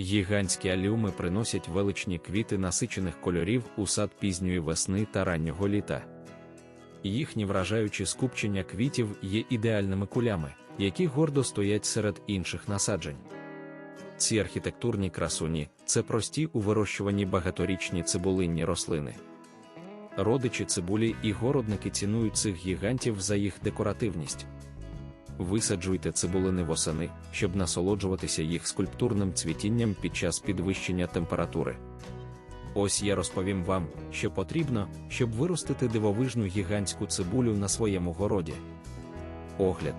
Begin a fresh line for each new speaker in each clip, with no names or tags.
Гігантські алюми приносять величні квіти насичених кольорів у сад пізньої весни та раннього літа. Їхні вражаючі скупчення квітів є ідеальними кулями, які гордо стоять серед інших насаджень. Ці архітектурні красуні це прості у вирощуванні багаторічні цибулинні рослини. Родичі цибулі і городники цінують цих гігантів за їх декоративність. Висаджуйте цибулини восени, щоб насолоджуватися їх скульптурним цвітінням під час підвищення температури. Ось я розповім вам, що потрібно, щоб виростити дивовижну гігантську цибулю на своєму городі. Огляд.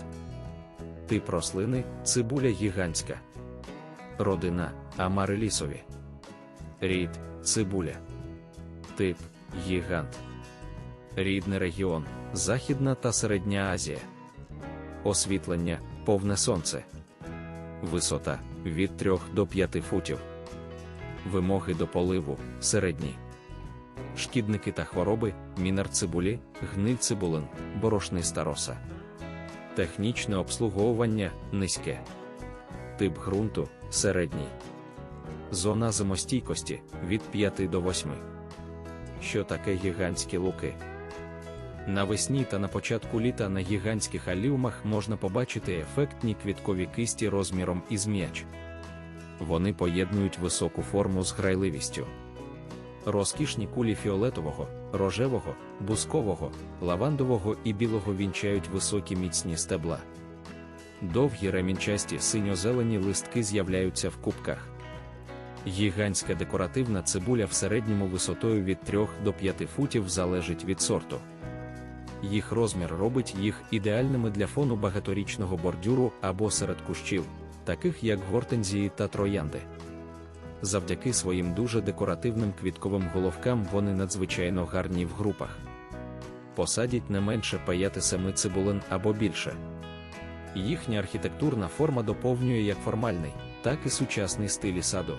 Тип рослини цибуля гігантська. Родина амарилісові. Рід цибуля. Тип гігант. Рідний регіон Західна та Середня Азія. Освітлення повне сонце. Висота від 3 до 5 футів. Вимоги до поливу середні. Шкідники та хвороби, мінар цибулі, гниль цибулин, борошний староса. Технічне обслуговування низьке. Тип ґрунту середній. Зона зимостійкості від 5 до 8. Що таке гігантські луки? Навесні та на початку літа на гігантських аліумах можна побачити ефектні квіткові кисті розміром із м'яч. Вони поєднують високу форму з грайливістю. Розкішні кулі фіолетового, рожевого, бускового, лавандового і білого вінчають високі міцні стебла. Довгі ремінчасті синьо-зелені листки з'являються в кубках. Гігантська декоративна цибуля в середньому висотою від 3 до 5 футів залежить від сорту. Їх розмір робить їх ідеальними для фону багаторічного бордюру або серед кущів, таких як гортензії та троянди. Завдяки своїм дуже декоративним квітковим головкам вони надзвичайно гарні в групах. Посадять не менше 5-7 цибулин або більше. Їхня архітектурна форма доповнює як формальний, так і сучасний стилі саду.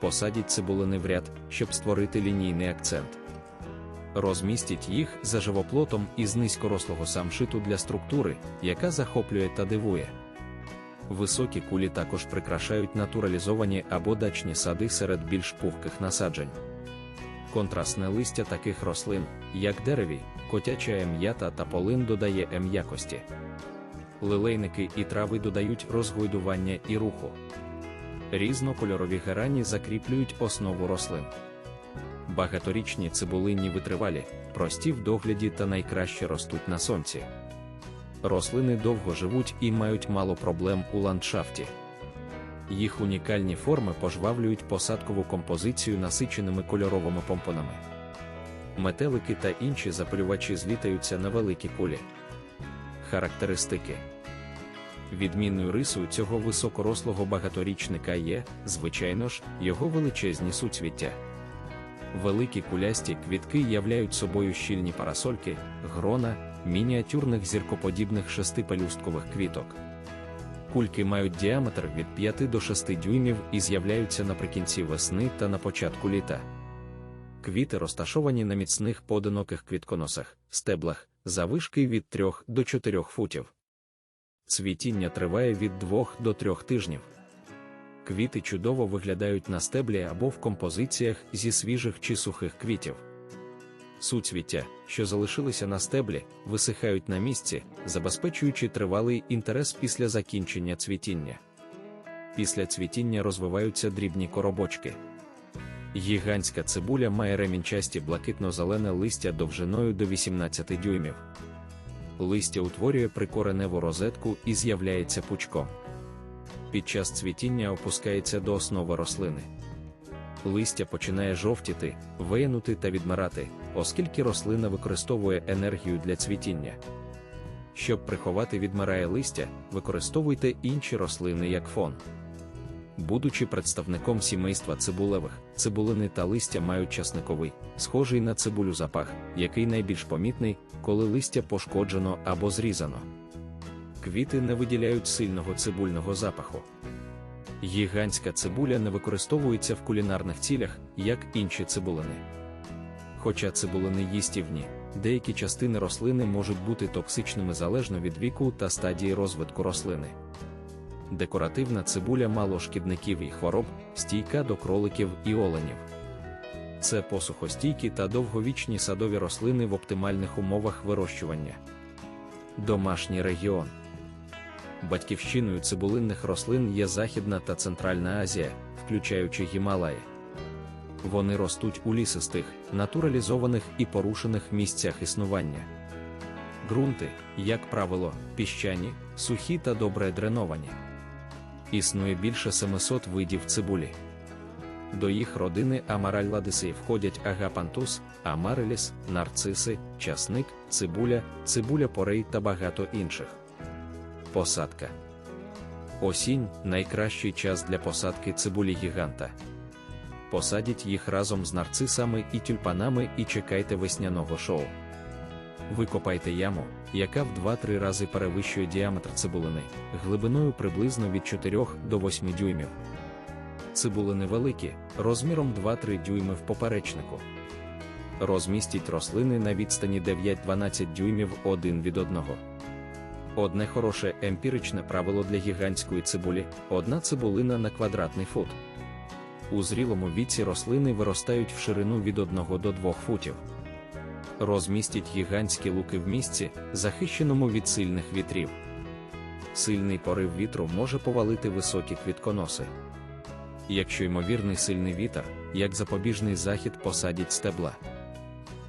Посадіть цибулини в ряд, щоб створити лінійний акцент. Розмістіть їх за живоплотом із низькорослого самшиту для структури, яка захоплює та дивує. Високі кулі також прикрашають натуралізовані або дачні сади серед більш пухких насаджень. Контрастне листя таких рослин, як дереві, котяча ем'ята та полин додає ем'якості. Лилейники і трави додають розгойдування і руху. Різнокольорові герані закріплюють основу рослин. Багаторічні цибулинні витривалі, прості в догляді та найкраще ростуть на сонці. Рослини довго живуть і мають мало проблем у ландшафті. Їх унікальні форми пожвавлюють посадкову композицію насиченими кольоровими помпонами. Метелики та інші запалювачі злітаються на великі кулі. Характеристики Відмінною рисою цього високорослого багаторічника є, звичайно ж, його величезні суцвіття. Великі кулясті квітки являють собою щільні парасольки, грона, мініатюрних зіркоподібних шестипелюсткових квіток. Кульки мають діаметр від 5 до 6 дюймів і з'являються наприкінці весни та на початку літа. Квіти розташовані на міцних поодиноких квітконосах, стеблах, завишки від 3 до 4 футів. Цвітіння триває від 2 до 3 тижнів. Квіти чудово виглядають на стеблі або в композиціях зі свіжих чи сухих квітів. Суцвіття, що залишилися на стеблі, висихають на місці, забезпечуючи тривалий інтерес після закінчення цвітіння. Після цвітіння розвиваються дрібні коробочки. Гігантська цибуля має ремінчасті блакитно-зелене листя довжиною до 18 дюймів. Листя утворює прикореневу розетку і з'являється пучком. Під час цвітіння опускається до основи рослини. Листя починає жовтіти, виянути та відмирати, оскільки рослина використовує енергію для цвітіння. Щоб приховати відмирає листя, використовуйте інші рослини як фон. Будучи представником сімейства цибулевих, цибулини та листя мають часниковий, схожий на цибулю запах, який найбільш помітний, коли листя пошкоджено або зрізано. Квіти не виділяють сильного цибульного запаху. Гігантська цибуля не використовується в кулінарних цілях, як інші цибулини. Хоча цибулини їстівні, деякі частини рослини можуть бути токсичними залежно від віку та стадії розвитку рослини. Декоративна цибуля мало шкідників і хвороб, стійка до кроликів і оленів. Це посухостійкі та довговічні садові рослини в оптимальних умовах вирощування. Домашній регіон. Батьківщиною цибулинних рослин є Західна та Центральна Азія, включаючи Гімалаї. Вони ростуть у лісистих, натуралізованих і порушених місцях існування. Ґрунти, як правило, піщані, сухі та добре дреновані. Існує більше 700 видів цибулі. До їх родини амаральладиси входять агапантус, амареліс, нарциси, часник, цибуля, цибуля порей та багато інших. Посадка. Осінь найкращий час для посадки цибулі гіганта. Посадіть їх разом з нарцисами і тюльпанами і чекайте весняного шоу. Викопайте яму, яка в 2-3 рази перевищує діаметр цибулини, глибиною приблизно від 4 до 8 дюймів. Цибулини великі, розміром 2-3 дюйми в поперечнику. Розмістіть рослини на відстані 9-12 дюймів один від одного. Одне хороше емпіричне правило для гігантської цибулі одна цибулина на квадратний фут. У зрілому віці рослини виростають в ширину від 1 до 2 футів. Розмістіть гігантські луки в місці, захищеному від сильних вітрів. Сильний порив вітру може повалити високі квітконоси. Якщо ймовірний сильний вітер, як запобіжний захід посадіть стебла.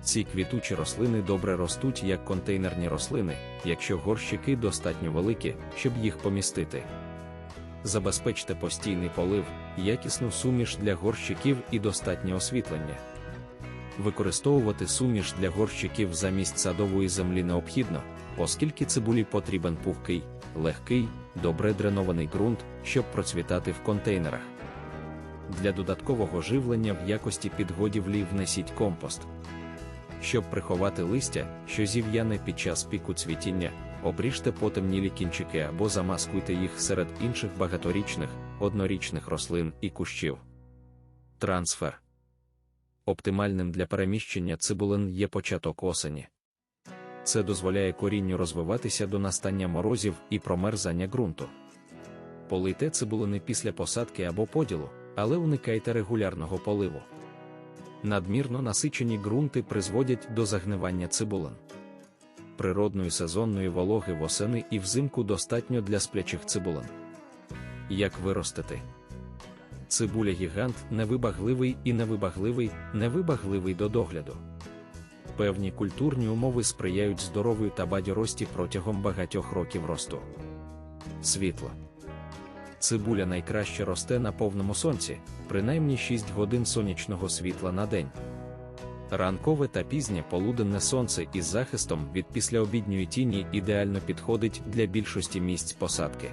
Ці квітучі рослини добре ростуть як контейнерні рослини, якщо горщики достатньо великі, щоб їх помістити. Забезпечте постійний полив, якісну суміш для горщиків і достатнє освітлення. Використовувати суміш для горщиків замість садової землі необхідно, оскільки цибулі потрібен пухкий, легкий, добре дренований ґрунт, щоб процвітати в контейнерах. Для додаткового живлення в якості підгодівлі внесіть компост. Щоб приховати листя, що зів'яне під час піку цвітіння, обріжте потемнілі кінчики або замаскуйте їх серед інших багаторічних, однорічних рослин і кущів. Трансфер оптимальним для переміщення цибулин є початок осені. Це дозволяє корінню розвиватися до настання морозів і промерзання ґрунту. Полийте цибулини після посадки або поділу, але уникайте регулярного поливу. Надмірно насичені ґрунти призводять до загнивання цибулин. Природної сезонної вологи восени і взимку достатньо для сплячих цибулин. Як виростити? Цибуля гігант невибагливий і невибагливий, невибагливий до догляду. Певні культурні умови сприяють здоров'ю та бадьорості протягом багатьох років росту. Світло. Цибуля найкраще росте на повному сонці, принаймні 6 годин сонячного світла на день. Ранкове та пізнє полуденне сонце із захистом від післяобідньої тіні ідеально підходить для більшості місць посадки.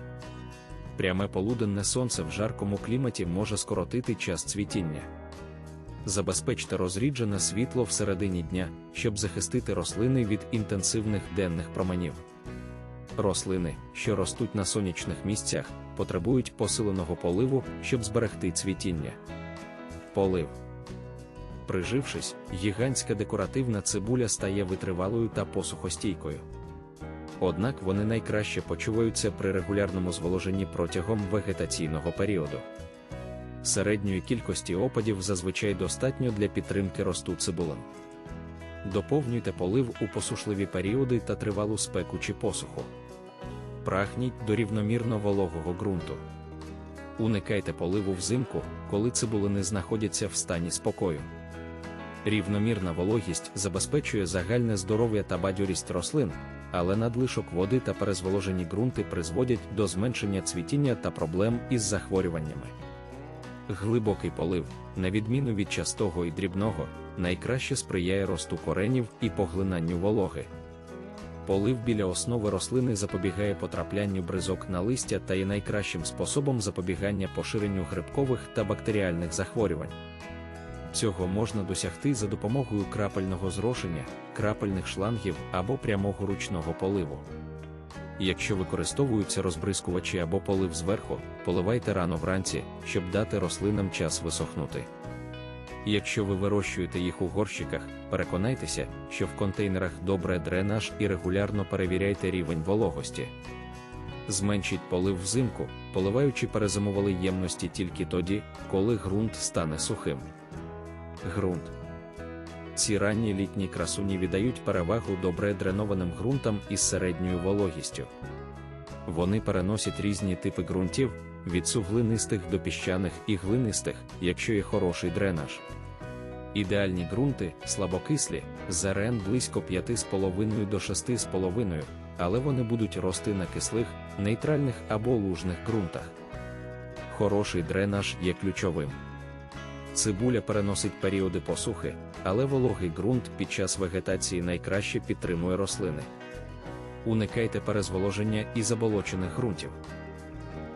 Пряме полуденне сонце в жаркому кліматі може скоротити час цвітіння. Забезпечте розріджене світло всередині дня, щоб захистити рослини від інтенсивних денних променів. Рослини, що ростуть на сонячних місцях, потребують посиленого поливу, щоб зберегти цвітіння. Полив. Прижившись, гігантська декоративна цибуля стає витривалою та посухостійкою. Однак вони найкраще почуваються при регулярному зволоженні протягом вегетаційного періоду. Середньої кількості опадів зазвичай достатньо для підтримки росту цибулин. Доповнюйте полив у посушливі періоди та тривалу спеку чи посуху. Прагніть до рівномірно вологого ґрунту. Уникайте поливу взимку, коли цибулини знаходяться в стані спокою. Рівномірна вологість забезпечує загальне здоров'я та бадьорість рослин, але надлишок води та перезволожені ґрунти призводять до зменшення цвітіння та проблем із захворюваннями. Глибокий полив, на відміну від частого і дрібного, найкраще сприяє росту коренів і поглинанню вологи. Полив біля основи рослини запобігає потраплянню бризок на листя та є найкращим способом запобігання поширенню грибкових та бактеріальних захворювань. Цього можна досягти за допомогою крапельного зрошення, крапельних шлангів або прямого ручного поливу. Якщо використовуються розбризкувачі або полив зверху, поливайте рано вранці, щоб дати рослинам час висохнути. Якщо ви вирощуєте їх у горщиках, переконайтеся, що в контейнерах добре дренаж і регулярно перевіряйте рівень вологості. Зменшіть полив взимку, поливаючи перезимували ємності тільки тоді, коли ґрунт стане сухим. Ґрунт. Ці ранні літні красуні віддають перевагу добре дренованим ґрунтам із середньою вологістю. Вони переносять різні типи ґрунтів, від суглинистих до піщаних і глинистих, якщо є хороший дренаж. Ідеальні ґрунти слабокислі, з близько 5,5 до 6,5, але вони будуть рости на кислих, нейтральних або лужних ґрунтах. Хороший дренаж є ключовим. Цибуля переносить періоди посухи, але вологий ґрунт під час вегетації найкраще підтримує рослини. Уникайте перезволоження і заболочених ґрунтів.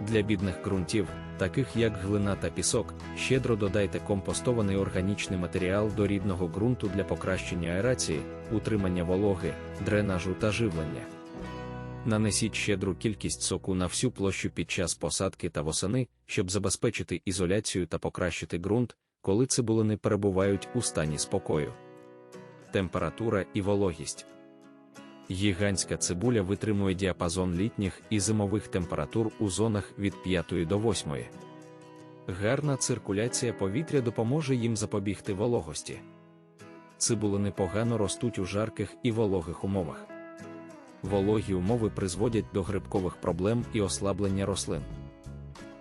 Для бідних ґрунтів, таких як глина та пісок, щедро додайте компостований органічний матеріал до рідного ґрунту для покращення аерації, утримання вологи, дренажу та живлення. Нанесіть щедру кількість соку на всю площу під час посадки та восени, щоб забезпечити ізоляцію та покращити ґрунт, коли цибулини перебувають у стані спокою. Температура і вологість. Гігантська цибуля витримує діапазон літніх і зимових температур у зонах від 5 до 8. Гарна циркуляція повітря допоможе їм запобігти вологості. Цибулини погано ростуть у жарких і вологих умовах. Вологі умови призводять до грибкових проблем і ослаблення рослин.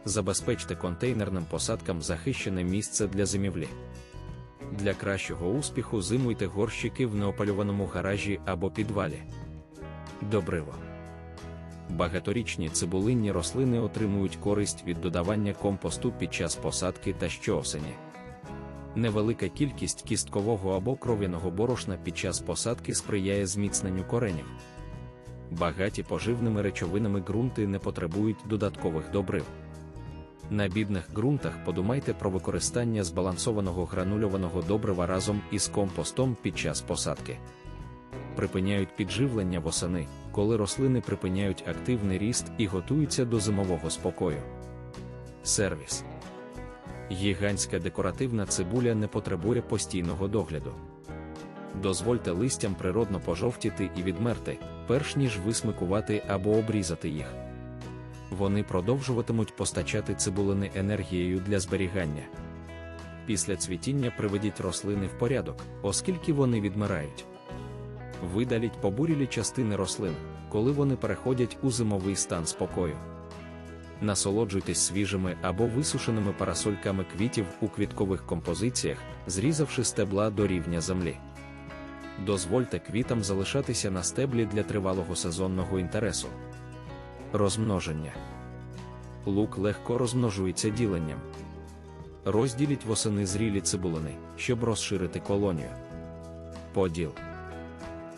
Забезпечте контейнерним посадкам захищене місце для зимівлі. Для кращого успіху зимуйте горщики в неопалюваному гаражі або підвалі. Добриво. Багаторічні цибулинні рослини отримують користь від додавання компосту під час посадки та щоосені. Невелика кількість кісткового або кров'яного борошна під час посадки сприяє зміцненню коренів. Багаті поживними речовинами ґрунти не потребують додаткових добрив. На бідних ґрунтах подумайте про використання збалансованого гранульованого добрива разом із компостом під час посадки. Припиняють підживлення восени, коли рослини припиняють активний ріст і готуються до зимового спокою. Сервіс Гігантська декоративна цибуля не потребує постійного догляду. Дозвольте листям природно пожовтіти і відмерти, перш ніж висмикувати або обрізати їх вони продовжуватимуть постачати цибулини енергією для зберігання. Після цвітіння приведіть рослини в порядок, оскільки вони відмирають. Видаліть побурілі частини рослин, коли вони переходять у зимовий стан спокою. Насолоджуйтесь свіжими або висушеними парасольками квітів у квіткових композиціях, зрізавши стебла до рівня землі. Дозвольте квітам залишатися на стеблі для тривалого сезонного інтересу. Розмноження. Лук легко розмножується діленням. Розділіть восени зрілі цибулини, щоб розширити колонію. Поділ.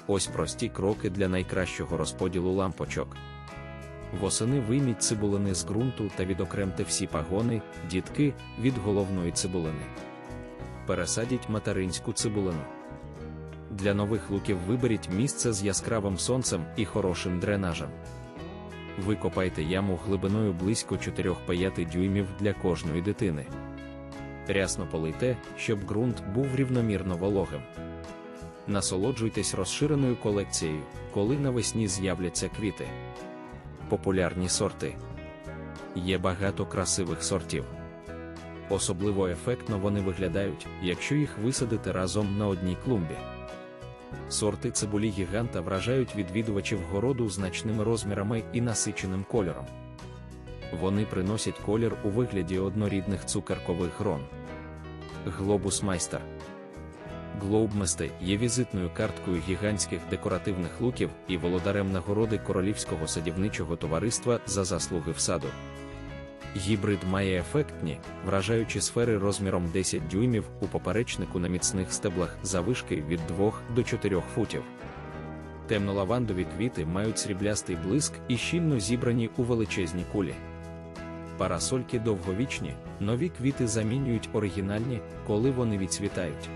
Ось прості кроки для найкращого розподілу лампочок. Восени вийміть цибулини з ґрунту та відокремте всі пагони, дітки від головної цибулини. Пересадіть материнську цибулину. Для нових луків виберіть місце з яскравим сонцем і хорошим дренажем. Викопайте яму глибиною близько 4-5 дюймів для кожної дитини. Рясно полийте, щоб ґрунт був рівномірно вологим. Насолоджуйтесь розширеною колекцією, коли навесні з'являться квіти. Популярні сорти. Є багато красивих сортів. Особливо ефектно вони виглядають, якщо їх висадити разом на одній клумбі. Сорти цибулі гіганта вражають відвідувачів городу значними розмірами і насиченим кольором. Вони приносять колір у вигляді однорідних цукеркових грон. Глобус майстер Глоубмести є візитною карткою гігантських декоративних луків і володарем нагороди Королівського садівничого товариства за заслуги в саду. Гібрид має ефектні, вражаючі сфери розміром 10 дюймів у поперечнику на міцних стеблах завишки від 2 до 4 футів. Темнолавандові квіти мають сріблястий блиск і щільно зібрані у величезні кулі. Парасольки довговічні, нові квіти замінюють оригінальні, коли вони відцвітають.